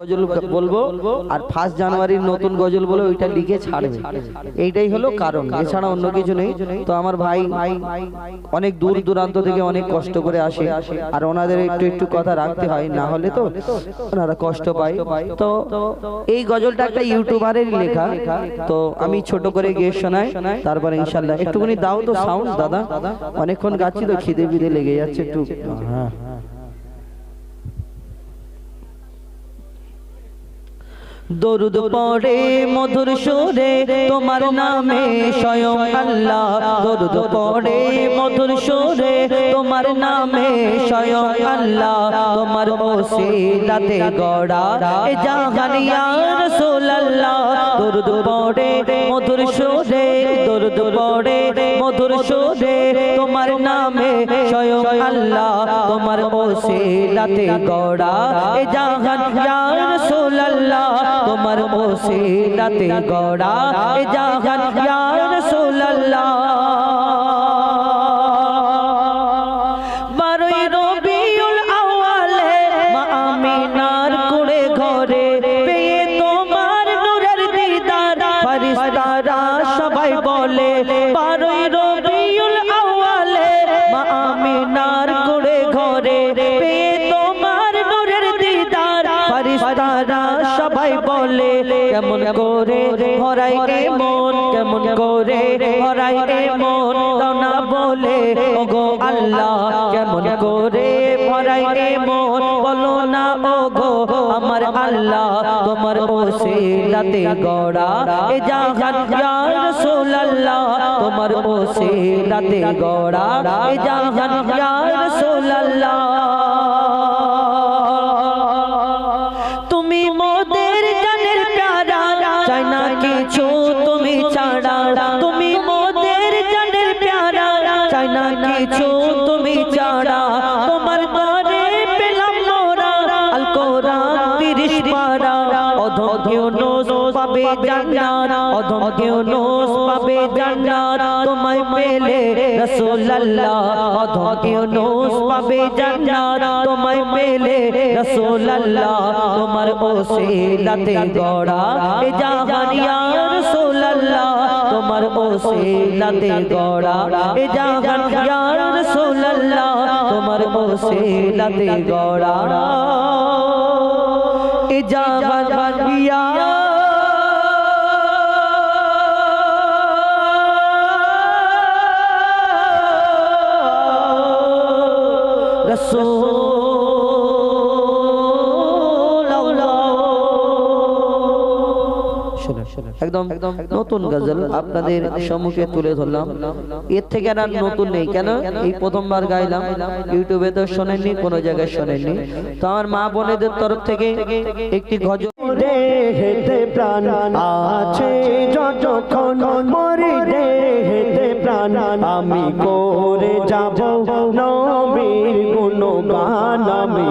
গজল বলব? আর ফার্স্ট জানুয়ারির নতুন গজল বলে ওইটা লিখে ছাড়বে। এইটাই হলো কারণ। এছাড়া অন্য কিছু নেই। তো আমার ভাই অনেক দূর দূরান্ত থেকে অনেক কষ্ট করে আসে। আর ওনাদের একটু একটু কথা রাখতে হয় না হলে তো ওনারা কষ্ট পায়। তো এই গজলটা একটা ইউটিউবারের লেখা। তো আমি ছোট করে গিয়ে শোনাই। তারপরে ইনশাল্লাহ। একটুখানি দাও তো সাউন্ড দাদা। অনেকক্ষণ গাচ্ছি তো খিদে বিদে লেগে যাচ্ছে একটু। হ্যাঁ। দরুদ পড়ে, মধুর সুরে তোমার নামে স্বয়ং আল্লাহ। দরুদ পড়ে, মধুর সুরে তোমার নামে স্বয়ং আল্লাহ। তোমার ওসিলাতে গড়া এ জাহানিয়া রাসূলুল্লাহ। দরুদ পড়ে, মধুর সুরে দরুদ পড়ে, মধুর সুরে তোমার নামে স্বয়ং আল্লাহ। তোমার ওসিলাতে গড়া এ জাহানিয়া রাসূলুল্লাহ। তোমার ওসিলাতে গড়া। এ জাহান ইয়া কেমন করে? হরাই এ মন কেমন করে? হরাই এ মন দানা বলে। ওগো আল্লাহ কেমন করে? হরাই এ মন বলো না ওগো। আমার আল্লাহ তোমার ওসিলাতে গড়া। এ জাহান ইয়া রাসূলুল্লাহ। তোমার ওসিলাতে গড়া। এ জাহান ইয়া রাসূলুল্লাহ। জান্নাত অধম ইউনুস পাবে জান্নাত তোমায় পেলে রাসূলুল্লাহ অধম ইউনুস পাবে জান্নাত তোমায় পেলে রাসূলুল্লাহ তোমার ওসিলাতে গড়া এ জাহানিয়া রাসূলুল্লাহ তোমার ওসিলাতে গড়া এ জাহানিয়া রাসূলুল্লাহ তোমার ওসিলাতে গড়া এ জাহানিয়া একদম একদম নতুন গজল আপনাদের সম্মুখে তুলে ধরলাম। এর থেকে আর নতুন নেই, কেন? এই প্রথমবার গাইলাম, ইউটিউবে তো শোনেননি, কোনো জায়গায় শোনেননি। তো আমার মা বোনেদের তরফ থেকে একটি গজল প্রাণ আছে, যতক্ষণ মরি দেহেতে প্রাণ আমি করে যাব। নবীর গুণগান আমি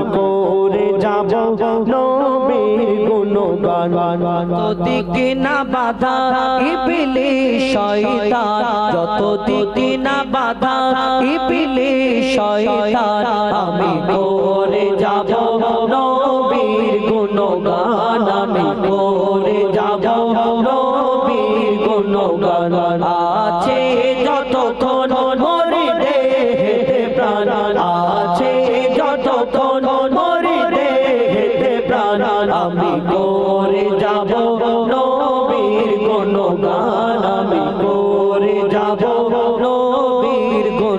গুণগান দিকে না বাধা ইপিলি শয়তান যত দিকে না বাধা ইপিলি শয়তান, আমি করে যাব নবীর গুণগান, আমি করে যাব নবীর গুণগান।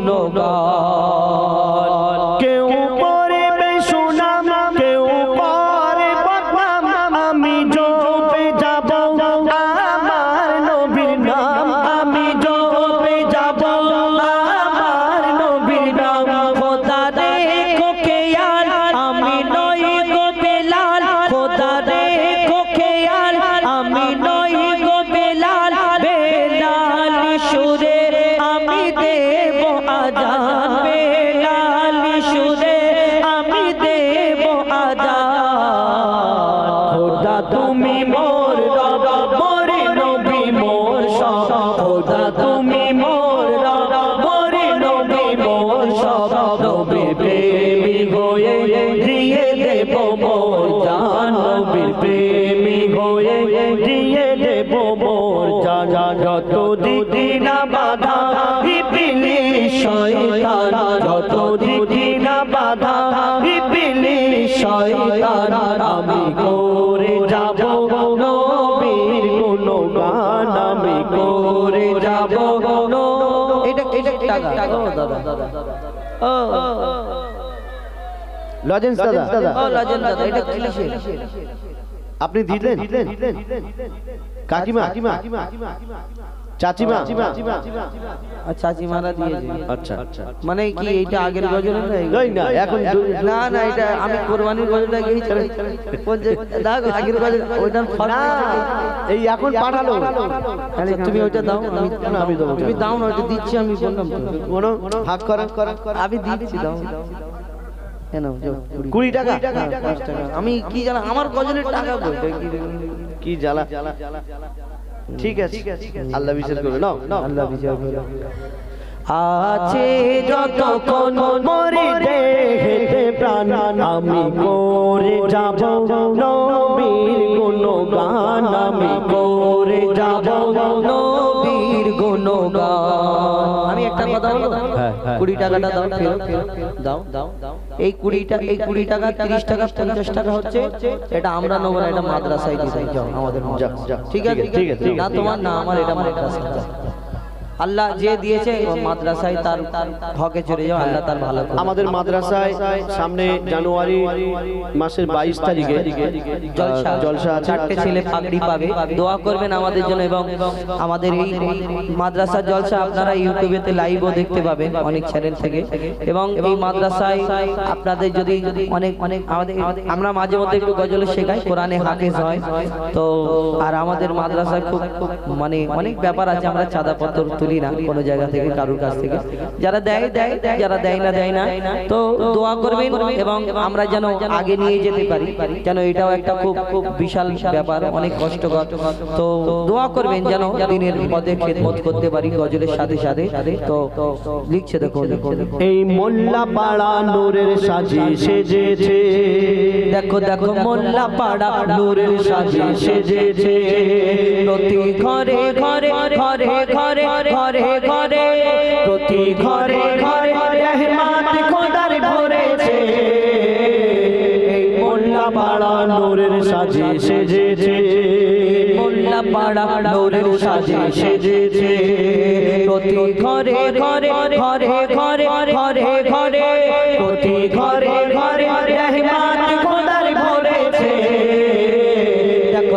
নবীর খোদা তুমি মোর মোরে নবী মোর প্রেমী হয়ে দিয়ে দেব মোর জান নবী প্রেমী হয়ে দিয়ে দেব মোর জানা। যত দিদি বাধা পিলি যত দিদি বাধা করে ও লজেন্স দাদা। ও লজেন্স দাদা এটা কিসের? আপনি দিলেন কাকিমা। চাচিমা? চাচিমারা দিয়েছে আচ্ছা। মানে কি এইটা আগের গজল না এখন না না এটা আমি কোরবানির গজলটা গিয়েছি বলছে আগের গজল ওইটার এই এখন পাঠালো। তুমি ওইটা দাও আমি দেবো। তুমি দাও না ওইটা দিচ্ছি আমি বললাম কোনো ভাগ করেন আমি দিচ্ছি দাও। কেন কুড়ি টাকা। আমি কি জানা আমার গজলের টাকা কি জ্বালা? ঠিক আছে আল্লাহ বিশ্বাস করবে। নাও নাও। আল্লাহ বিচার করে আছে যতক্ষণ মরে দেহেতে প্রাণ আমি করে যাব। নবীর কোন গান আমি করে যাব। নবীর গুণগান। আমি একটা কথা বলব? কুড়ি টাকাটা দাও ফেরত দাও দাও। এই কুড়িটা এই কুড়ি টাকা তিরিশ টাকা পঞ্চাশ টাকা হচ্ছে এটা আমরা নেব না এটা মাদ্রাসায় দিতে যাও আমাদের। ঠিক আছে? ঠিক আছে, না তোমার না আমার এটা মাদ্রাসা আল্লাহ যে দিয়েছে মাদ্রাসায় তার হকে চলে যাও আল্লাহ তার ভালো আমাদের মাদ্রাসায় সামনে জানুয়ারি মাসের বাইশ তারিখে জলসা জলসা চারটে ছেলে পাগড়ি পাবে। দোয়া করবেন আমাদের জন্য এবং আমাদের এই মাদ্রাসা জলসা আপনারা ইউটিউবেতে লাইভও দেখতে পাবেন অনেক চ্যানেল থেকে। এবং এই মাদ্রাসায় আপনাদের যদি অনেক অনেক আমাদের আমরা মাঝে মধ্যে একটু গজল শেখাই কোরআনে হাফেজ হয়। তো আর আমাদের মাদ্রাসায় খুব খুব মানে অনেক ব্যাপার আছে আমরা চাঁদাপত্র তুলি না কোনো জায়গা থেকে কারোর কাছ থেকে। যারা দেয় দেয় যারা দেয় না দেয় না। তো দোয়া করবেন এবং আমরা যেন আগে নিয়ে যেতে পারি। যেন এটাও একটা খুব খুব বিশাল ব্যাপার অনেক কষ্টকর। তো দোয়া করবেন যেন দিনের পদে খেদমত করতে পারি গজলের সাথে সাথে। তো লিখছে দেখো দেখো। দেখো। এই মোল্লা পাড়া নূরের সাজি সেজেছে। দেখো দেখো মোল্লা পাড়া নূরের সাজে সেজেছে। প্রতি ঘরে ঘরে ঘরে ঘরে ঘরে ঘরে, প্রতি ঘরে ঘরে, রহমাত খোদার ভরেছে। এই মোল্লা পাড়া নূরের সাজি সেজেছে। মোল্লা পাড়া নূরের সাজে সেজেছে। প্রতি ঘরে ঘরে ঘরে ঘরে ঘরে ঘরে, প্রতি ঘরে ঘরে, রহমাত খোদার ভরেছে।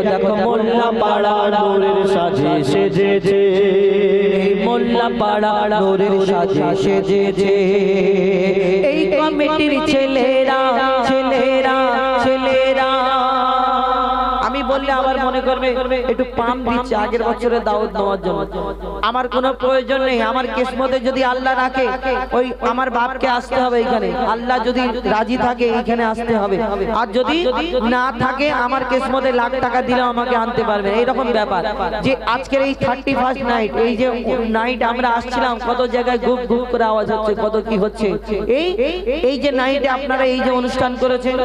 দেখো দেখো মোল্লা পাড়া নূরের সাজে সেজেছে। মোল্লা পাড়া নূরের সাজে সেজেছে। এই কমিটির ছেলেরা ছেলেরা ছেলেরা। বললে আবার মনে করবে, একটু পাম দিচ্ছে, আগের বছরে দাওয়াত দেওয়ার জন্য। আমার কোনো প্রয়োজন নেই, আমার কিসমতে যদি আল্লাহ রাখে, ওই আমার বাপকে আসতে হবে এখানে। আল্লাহ যদি রাজি থাকে এখানে আসতে হবে। আর যদি না থাকে, আমার কিসমতে লাখ টাকা দিলেও আমাকে আনতে পারবে এইরকম ব্যাপার। যে আজকের এই থার্টি ফার্স্ট নাইট এই যে নাইট আমরা আসছিলাম, কত জায়গায় গুপ গুপ করে আওয়াজ হচ্ছে, কত কি হচ্ছে। এই এই যে নাইটে আপনারা এই যে অনুষ্ঠান করেছেন,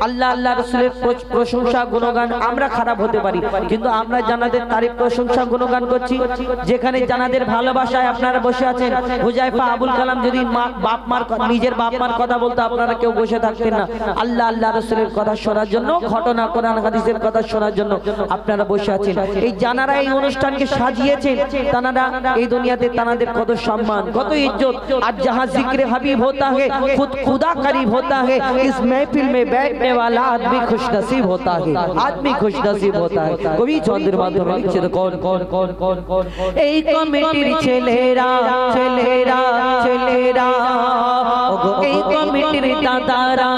আল্লাহ আল্লাহ রসুলের প্র- প্রশংসা, গুণগান আমরা খারাপ হতে পারি কিন্তু আমরা জানাদের তারিফ প্রশংসা গুণগান করছি যেখানে জানাদের ভালোবাসায় আপনারা বসে আছেন হুজাইফা আবুল কালাম যদি মা- বাপ মার ক- নিজের বাপ মার কথা বলতো আপনারা কেউ বসে থাকতেন না আল্লাহ আল্লাহ রসুলের কথা শোনার জন্য ঘটনা কোরআন হাদিসের কথা শোনার জন্য আপনারা বসে আছেন এই জানারা এই অনুষ্ঠানকে সাজিয়েছেন তানারা এই দুনিয়াতে তানাদের কত সম্মান কত ইজ্জত আর जहां जिक्र हबीब होता है खुद खुदा करीब होता है इस महफिल में बैठने वाला आदमी खुश नसीब होता है आदमी খুশি নসিব হতা কবি চন্দ্র মাধব লিখছে কোন কোন কোন কোন কোন এই কমিটির ছেলেরা ছেলেরা ছেলেরা। এই কমিটির দাদারা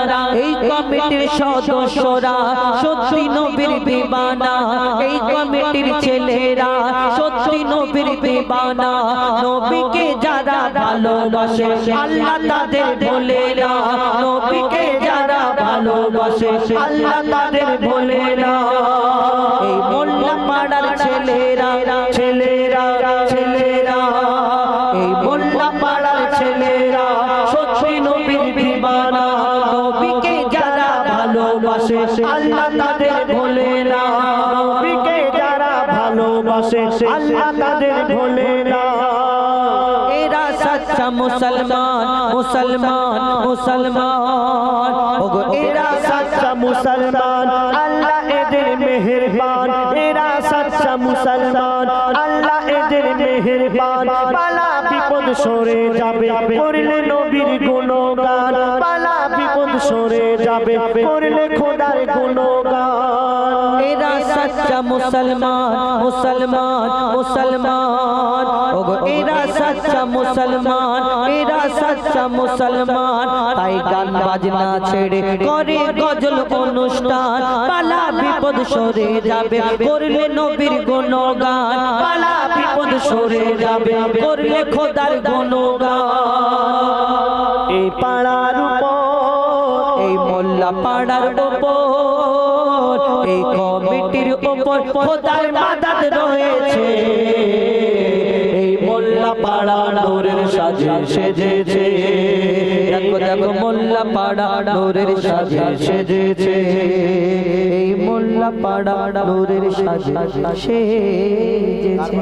এই কমিটির সদস্যরা সত্যি নবীর বিবানা এই কমিটির ছেলেরা সত্যি নবীর বিবানা নবীকে যারা ভালোবাসে, আল্লাহ তাদের বলে নবীকে যারা ভালোবাসে, আল্লাহ তাদের বলে না। পাড়ার ছেলেরা ছেলেরা ছেলেরা। এই মোল্লা পাড়ার ছেলেরা সত্যি নবীর বিমানা নবীকে যারা ভালোবাসে, আল্লাহ তাদের বলে না। নবীকে যারা ভালোবাসে, আল্লাহ مسلمان مسلمان اوگو ایرا سچا مسلمان اللہ ادھر مہربان ایرا سچا مسلمان اللہ ادھر মেহেরবান পালা বিপদ সরে যাবে, করলে নবীর গুণগান। পালা বিপদ সরে যাবে, করলে খোদার গুণগান। এরা সচ্চা মুসলমান মুসলমান মুসলমান। ওগো এরা সচ্চা মুসলমান এরা সচ্চা মুসলমান। তাই গান বাজনা ছেড়ে করে গজল অনুষ্ঠান। পালা বিপদ সরে যাবে, করলে নবীর গুণগান। পালা বিপদ সরে করলে খোদার গুণগান। এই পাড়ার উপর, এই মোল্লা পাড়ার উপর, এই কমিটির উপর খোদার মাদাত রয়েছে। এই মোল্লা পাড়া নূরের সাজে সেজেছে। মোল্লা পাড়া নূরের সাজে। সেজেছে মোল্লা পাড়া নূরের সাজে সেজেছে।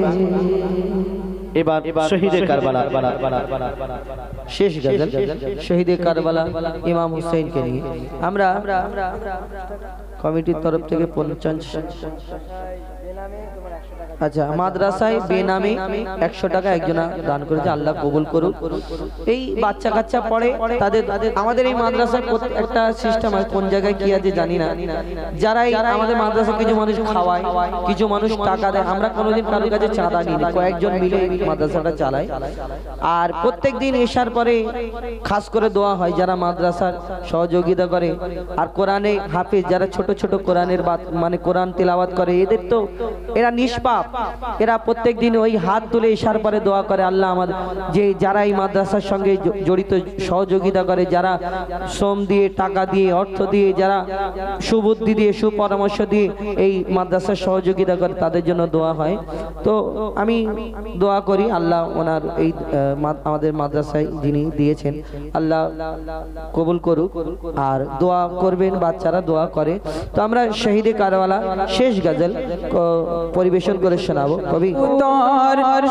এবার শহীদের কারবালা। শেষ গজল। শহীদে কারবালা ইমাম হুসেনকে নিয়ে। আমরা কমিটির তরফ থেকে পঞ্চাশ আচ্ছা মাদ্রাসায় বেনামে একশো টাকা একজনা দান করেছে আল্লাহ কবুল করুক। এই বাচ্চা কাচ্চা পড়ে তাদের আমাদের এই মাদ্রাসায় একটা সিস্টেম আছে কোন জায়গায় কি আছে জানি না। যারা আমাদের মাদ্রাসা কিছু মানুষ খাওয়ায় কিছু মানুষ টাকা দেয় আমরা কোনোদিন কারোর কাছে চাঁদা নিই কয়েকজন মিলে মাদ্রাসাটা চালায়। আর প্রত্যেক দিন এসার পরে খাস করে দোয়া হয় যারা মাদ্রাসার সহযোগিতা করে। আর কোরআনে হাফিজ যারা ছোট ছোট কোরআনের বাত মানে কোরআন তেলাওয়াত করে এদের তো এরা নিষ্পাপ এরা প্রত্যেক দিন ওই হাত তুলে ইশার পরে দোয়া করে। আল্লাহ আমাদের যে যারা এই মাদ্রাসার সঙ্গে জড়িত, সহযোগিতা করে, যারা শ্রম দিয়ে, টাকা দিয়ে, অর্থ দিয়ে, যারা সুবুদ্ধি দিয়ে, সুপরামর্শ দিয়ে এই মাদ্রাসার সহযোগিতা করে, তাদের জন্য দোয়া হয়। তো আমি দোয়া করি আল্লাহ ওনার এই আমাদের মাদ্রাসায় যিনি দিয়েছেন, আল্লাহ কবুল করুক। আর দোয়া করবেন, বাচ্চারা দোয়া করে। তো আমরা শহীদে কারওয়ালা শেষ গাজল পরিবেশন করে শোনাবো। কবি।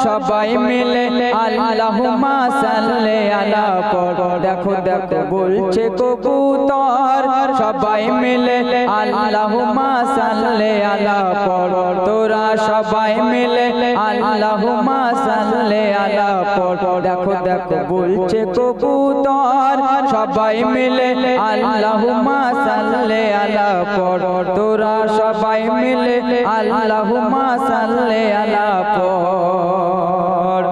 সবাই মিলে আল্লাহুম্মা সাল্লি আলা দেখো দেখো, বলছে কবুতর। সবাই মিলে আল্লাহুম্মা সাল্লি আলা তোরা সবাই মিলে আল্লাহুম্মা সাল্লি আলা দেখো দেখো, বলছে কবুতর। সবাই মিলে আল্লাহুম্মা সাল্লি আলা তোরা সবাই মিলে আল্লাহুম্মা সাল্লি আলা পড়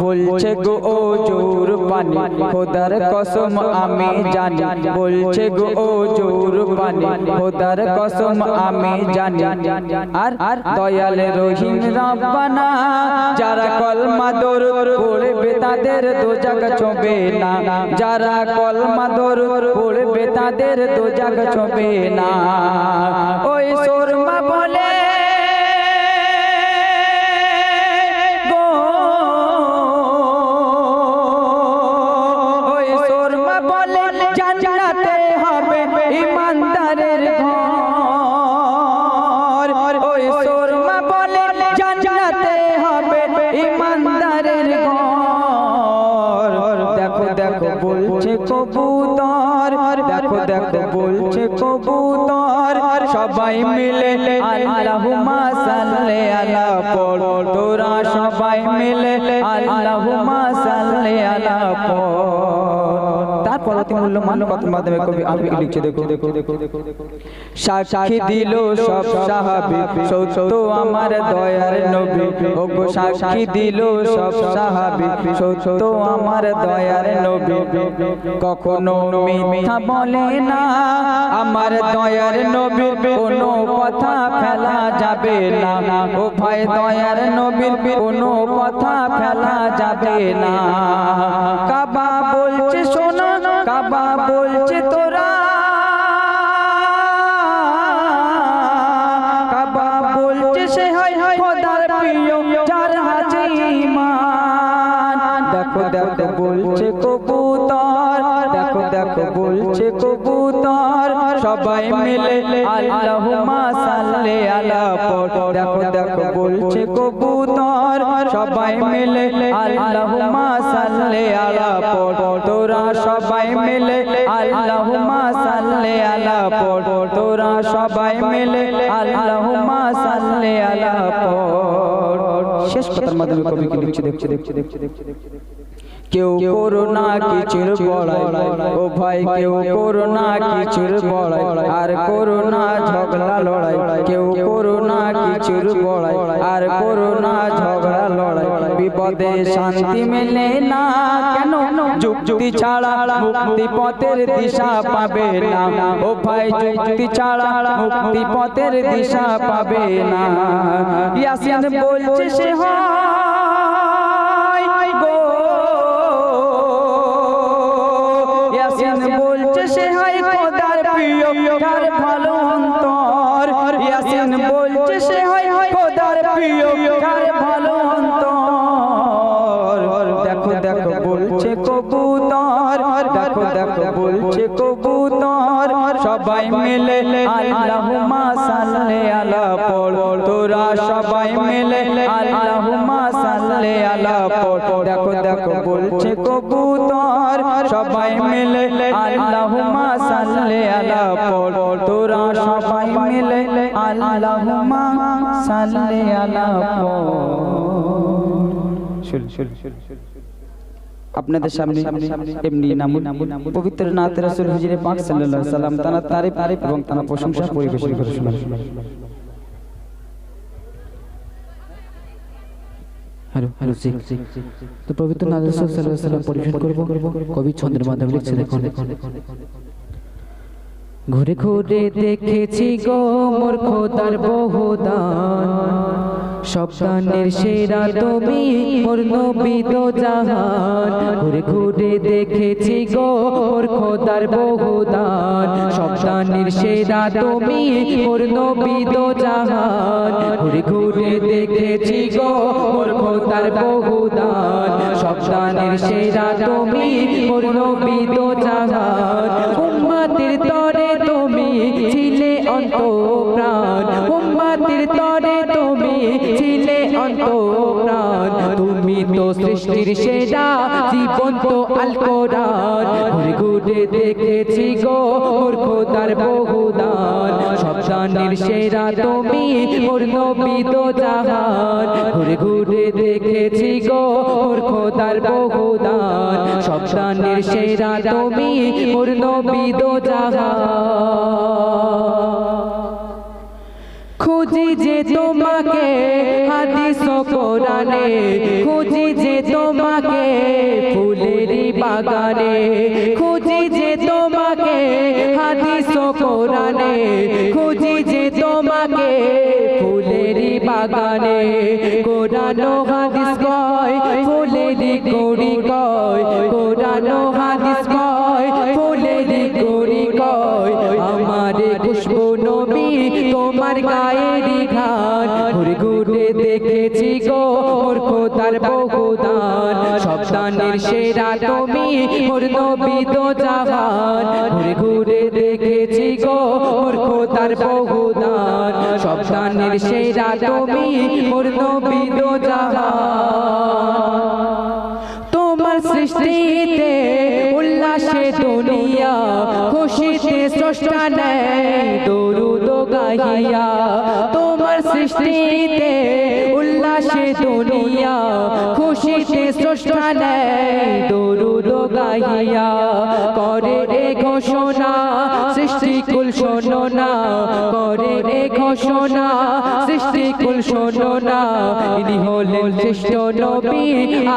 বলছে গো ও জোর পানি, খোদার কসম আমি জানি। বলছে গো ও জোর পানি, খোদার কসম আমি জানি। আর আর দয়াল রহিম রাব্বানা, যারা কলমা দরুদ পড়বে তাদের দোজাক ছোবে না। যারা কলমা দরুদ পড়বে তাদের দোজাক ছোবে না। ওই সুরমা বলে কবুতর। দেখো দেখো, বলছে কবুতর। সবাই মিলে সাল্লি আলা পড় তোরা সবাই মিলে আল্লাহুম্মা সাল্লি আলা পড় তার মূল্যমান কথার মাধ্যমে কবি আবৃত্তি লিখছে, দেখো। দেখো দেখো সাক্ষী দিল সব সাহাবী, সত্য আমার দয়ার নবী। ওগো, সাক্ষী দিল সব সাহাবী, সত্য আমার দয়ার নবী। কখনো মিথ্যা বলে না, আমার দয়ার নবী। কোনো কথা ফেলা যাবে না ও ভাই দয়ার নবীর। কোনো কথা ফেলা যাবে না। কাবা বলছে, শোনো কাবা বলছে তোরা। কাবা বলছে সে হয় খোদার প্রিয়, যার হাজে ঈমান। দেখো দেখো, বলছে কবুতর। দেখো দেখো, বলছে কবুতর। সবাই মিলে আল্লাহুম্মা সাল্লি আলা পড় দেখো দেখো, বলছে কবুতর। সবাই মিলে আল্লাহুম্মা সাল্লি আলা তোরা সবাই মিলে, আল্লাহুম্মা সাল্লি আলা তোরা সবাই মিলে, আল্লাহুম্মা সাল্লি আলা শেষ কথার মাধ্যমে কবি কি লিখছে, দেখছে দেখছে দেখছে দেখছে দেখছে কেউ করোনা কিছুর বড়াই, ও ভাই, কেউ করোনা কিছুর বড়াই, আর করোনা ঝগড়া লড়াই। কেউ করোনা কিছুর আর করোনা ঝগড়া লড়াই। বিপদে শান্তি মেলে না। কেন যুক্তি ছাড়া মুক্তি পথের দিশা পাবে না। ও ভাই, যুক্তি ছাড়া মুক্তি পথের দিশা পাবে না। ইয়াসিন বলছে সে হয় কবুতর দেখো দেখো বলছে কবুতর। সবাই মিলে আল্লাহুম্মা সাল্লি আলা পড়। তোরা সবাই মিলে আল্লাহুম্মা সাল্লি আলা পড়। দেখো দেখো বলছে কবুতর। সবাই মিলে আল্লাহুম্মা সাল্লি আলা পড়। তোরা সবাই মিলে আল্লাহুম্মা সাল্লি আলা পড়। শুন শুন শুন আপনাদের সামনে এমনি নামুন। পবিত্র নাথ রাসূল হুজুরে পাক সাল্লাল্লাহু আলাইহি সাল্লাম তারা তারিফ এবং তানা প্রশংসা পরিবেশন করে শোনান হ্যালো হ্যালো, জি। তো পবিত্র নাথ রাসূল সাল্লাল্লাহু আলাইহি সাল্লাম পরিবেশন করব। কবি ছন্দের মাধ্যমে লিখছে, দেখুন। ঘুরে ঘুরে দেখেছি গো মোর খোদার বহুদান। দানের সেরা তুমি মোর নবী দো জাহান। ঘুরে ঘুরে দেখেছি গো মোর খোদার বহুদান। দানের সেরা তুমি মোর নবী দো জাহান। ঘুরে ঘুরে দেখেছি গো মোর খোদার বহুদান। দানের সেরা তুমি মোর নবী দো জাহান। উম্মাতের তরে অন্ত প্রাণ তুমি তো সৃষ্টির সেরা, জীবন্ত আল কোরআন ঘুরে ঘুরে দেখেছি গো মোর খোদার বহুদান। সব দানের সেরা তুমি মোর নবী তো জাহান। ঘুরে ঘুরে দেখেছি গো মোর খোদার বহুদান। সব দানের সেরা তুমি মোর নবী তো জাহান। যে তোমাকে হাদিস কোরআনে, খুঁজি যে তোমাকে ফুলেরই বাগানে, খুঁজি যে তোমাকে হাদিস কোরআনে, খুঁজি যে তোমাকে ফুলেরই বাগানে। কোরআন হাদিস কয়, ফুলেরই কড়ি কয়, কোরআন হাদিস কয়, ফুলেরই কড়ি কয়। আমারে খুশবু নবী তোমার ঘান ঘুরে ঘুরে দেখেছি গো মোর খোদার বহুদান। সব দানের সেরা তুমি মোর নবী তো জাহান। ঘুরে ঘুরে দেখেছি গো মোর খোদার বহুদান। সব দানের সেরা তুমি মোর নবী তো জাহান। তোমার সৃষ্টিতে উল্লাসে দুনিয়া, খুশিতে স্রষ্টা নেয় দরুদ গাহিয়া। তোমার সৃষ্টিতে উল্লাসে দুনিয়া খুশিতে স্রষ্টা নেয় দরুদ গাহিয়া করে ঘোষণা সৃষ্টি কুল শোনো না, করে এ ঘোষণা সৃষ্টি কুল শোনো না, ইনি হলেন শ্রেষ্ঠ নবী,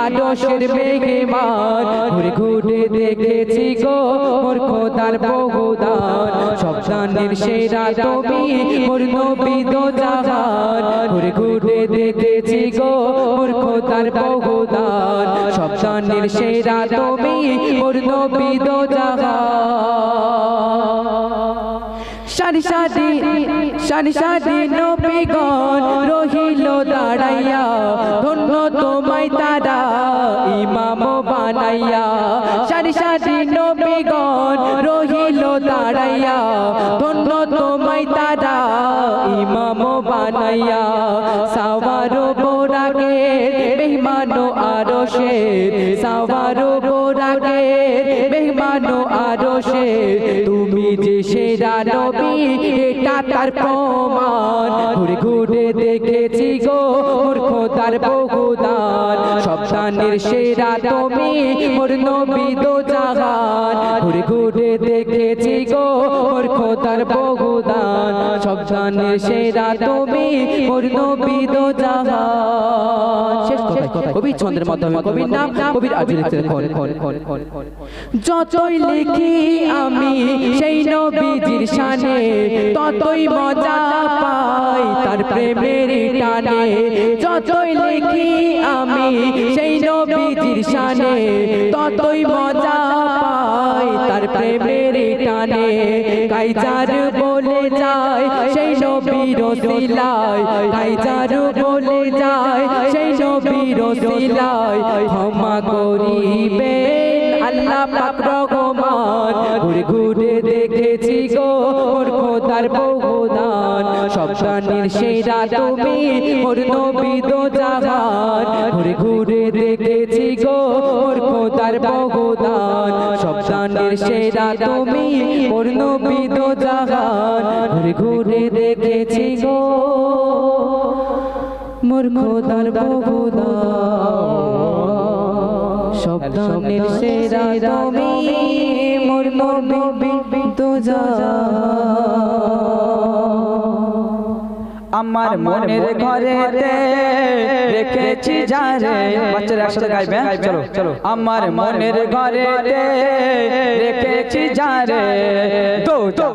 আদর্শের মেঘমান ঘুরে ঘুরে দেখেছি গো মোর খোদার বহুদান সব জানের সেরা তুমি মোর নবী দো জাহান ঘুরে ঘুরে দেখেছি গো মোর খোদার বহুদান সব জানের সেরা তুমি মোর নবী দো জাহান সারি সারি সারি সারি নবীগণ রহিল দাঁড়াইয়া ধন্য তোমায় তারা ইমাম বানাইয়া সারি সারি নবীগণ রহিল দাঁড়াইয়া ধন্য তোমায় তারা ইমাম বানাইয়া সাওয়ারো বোরাগে মেহমানো আরও সে সাওয়ারো এটা তার প্রমাণ। ঘুরে ঘুরে দেখেছি গো বহুদান সেরা তুমি নবী দো জাহান। ঘুরে ঘুরে দেখেছি গো খোদার বহুদান সেরা তুমি নবী দো জাহান। কবি ছন্দের মাধ্যমে কবির নাম, কবির যতই লিখি আমি সেই নবীজির শানে, ততই মজা পাই। তার প্রেমের টানে যতই লিখি আমি সেই নবীজির শানে, ততই মজা পাই তার প্রেমের টানে। কাইজার বলে যায়, সেই নবীর সিলাই কাইজার বলে যায়, সেই নবীর সিলাই ক্ষমা করিবেন আল্লাহ পাক রহমান। ঘুরে ঘুরে দেখেছি গো ওর খোদার বহুদান। গানের সেরা তুমি ওর নবী দো জাহান ঘুরে ঘুরে দেখেছি গো ওর খোদার বহুদান সব গানের সেরা তুমি ওর নবী দো জাহান। ঘুরে ঘুরে দেখেছি গো মোর খোদার বহুদান সব দানের সেরা তুমি মোর নবী তো যা আমার মনের ঘরে রেখেছি যারে বাচ্চারা একসাথে গাইবে? চলো চলো। আমার মনের ঘরে রেখেছি যারে তো